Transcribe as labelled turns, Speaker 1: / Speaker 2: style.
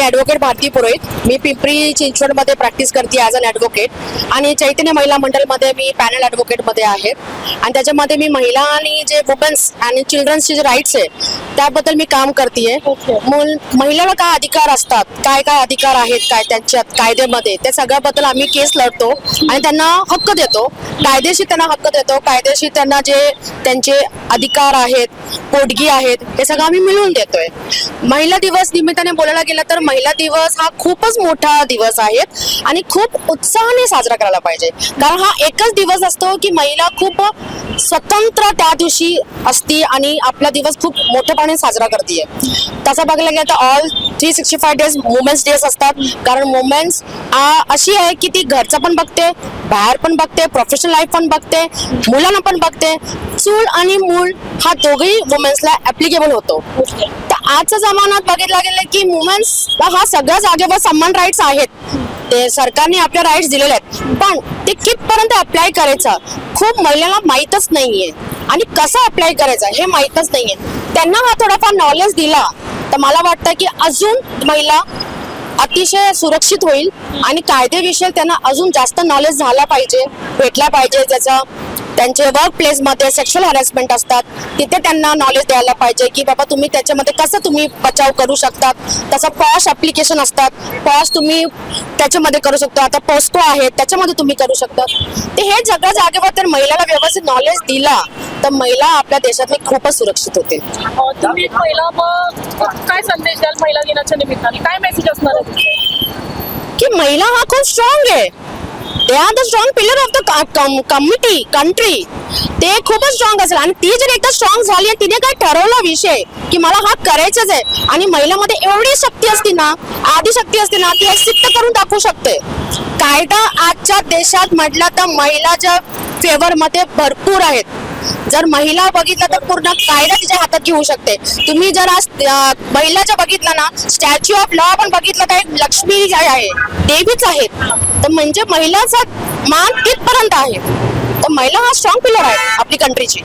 Speaker 1: मी advocate Bharati Purohit. मी पिंपरी चिंचवडमध्ये practice करते ॲज अन ॲडव्होकेट आणि चैतन्य महिला मंडळमध्ये मी पॅनल ॲडव्होकेटमध्ये आहे. आणि त्याच्यामध्ये मी महिला आणि जे वुमन्स आणि चिल्ड्रन्सचे जे राईट्स आहे त्याबद्दल मी काम करते महिलाला काय अधिकार असतात काय काय अधिकार आहेत काय त्यांच्यात कायद्यामध्ये त्या सगळ्याबद्दल आम्ही केस लढतो. आणि त्यांना हक्क देतो. कायदेशीर त्यांना हक्क देतो. कायदेशीर त्यांना जे त्यांचे अधिकार आहेत पोटगी आहेत हे सगळं आम्ही मिळवून देतोय. महिला दिवस निमित्ताने बोलायला गेलं तर महिला दिवस हा खूपच मोठा दिवस आहे आणि खूप उत्साहाने साजरा करायला पाहिजे. कारण हा एकच दिवस असतो की महिला खूप स्वतंत्र त्या दिवशी असती आणि आपला दिवस खूप मोठेपणे साजरा करते तसं बघायला गेलं तर all three sixty five days women's days असतात. कारण वुमेन्स अशी आहे की ती घरचं पण बघते बाहेर पण बघते प्रोफेशनल लाईफ पण बघते मुलांना पण बघते. चूल आणि मूल हा दोघेही वुमेन्सला ऍप्लिकेबल होतो. तर आजच्या जमान्यात बघितलं गेलं की वुमेन्स हा सगळ्या जागेवर समान राईट्स आहेत. ते सरकारने आपल्या राईट्स दिलेले आहेत. पण ते कितपर्यंत अप्लाय करायचं? खूप महिलांना माहीतच नाहीये. आणि कसं अप्लाय करायचं हे माहीतच नाहीये. त्यांना हा थोडाफार नॉलेज दिला. तर मला वाटतं की अजून महिला अतिशय सुरक्षित होईल आणि कायदेविषयी त्यांना अजून जास्त नॉलेज झाला पाहिजे भेटला पाहिजे. त्याचा त्यांचे वर्क प्लेसमध्ये सेक्शुअल हॅरेसमेंट असतात तिथे त्यांना नॉलेज द्यायला पाहिजे की बाबा तुम्ही त्याच्यामध्ये कसं तुम्ही बचाव करू शकतात? तसं पॉश ऍप्लिकेशन असतात. पॉश तुम्ही त्याच्यामध्ये करू शकता. आता पोस्को आहे त्याच्यामध्ये तुम्ही करू शकता. ते हे सगळ्या जागेवर तर महिलाला व्यवस्थित नॉलेज दिला. तर महिला आपल्या देशातली खूपच सुरक्षित होतील
Speaker 2: अं, तुम्ही महिला मग काय संदेश द्याल महिला दिनाच्या निमित्ताने? काय मेसेज असणार आहे?
Speaker 1: की महिला हा खूप स्ट्रॉंग आहे. They are the strong pillar of the community country ते खूपच स्ट्रॉंग असेल. आणि ती जर एकदा स्ट्रॉंग झाली तिने काय ठरवला विषय की मला हा करायचाच आहे आणि महिलामध्ये एवढी शक्ती असते ना आधी शक्ती असते ना ती सिद्ध करून दाखवू शकते. कायदा आजच्या देशात म्हटलं तर महिलाच्या फेवर मध्ये भरपूर आहेत. जर महिला बघितलं तर पूर्ण कायदा तिच्या हातात घेऊ शकते. तुम्ही जर आज महिलाच्या बघितलं ना स्टॅच्यू ऑफ लॉ पण बघितलं तर एक लक्ष्मी आहे देवीच आहेत तर म्हणजे महिलाचा मान तिथपर्यंत आहे. तर महिला हा स्ट्रॉंग पिलर आहे आपली कंट्रीची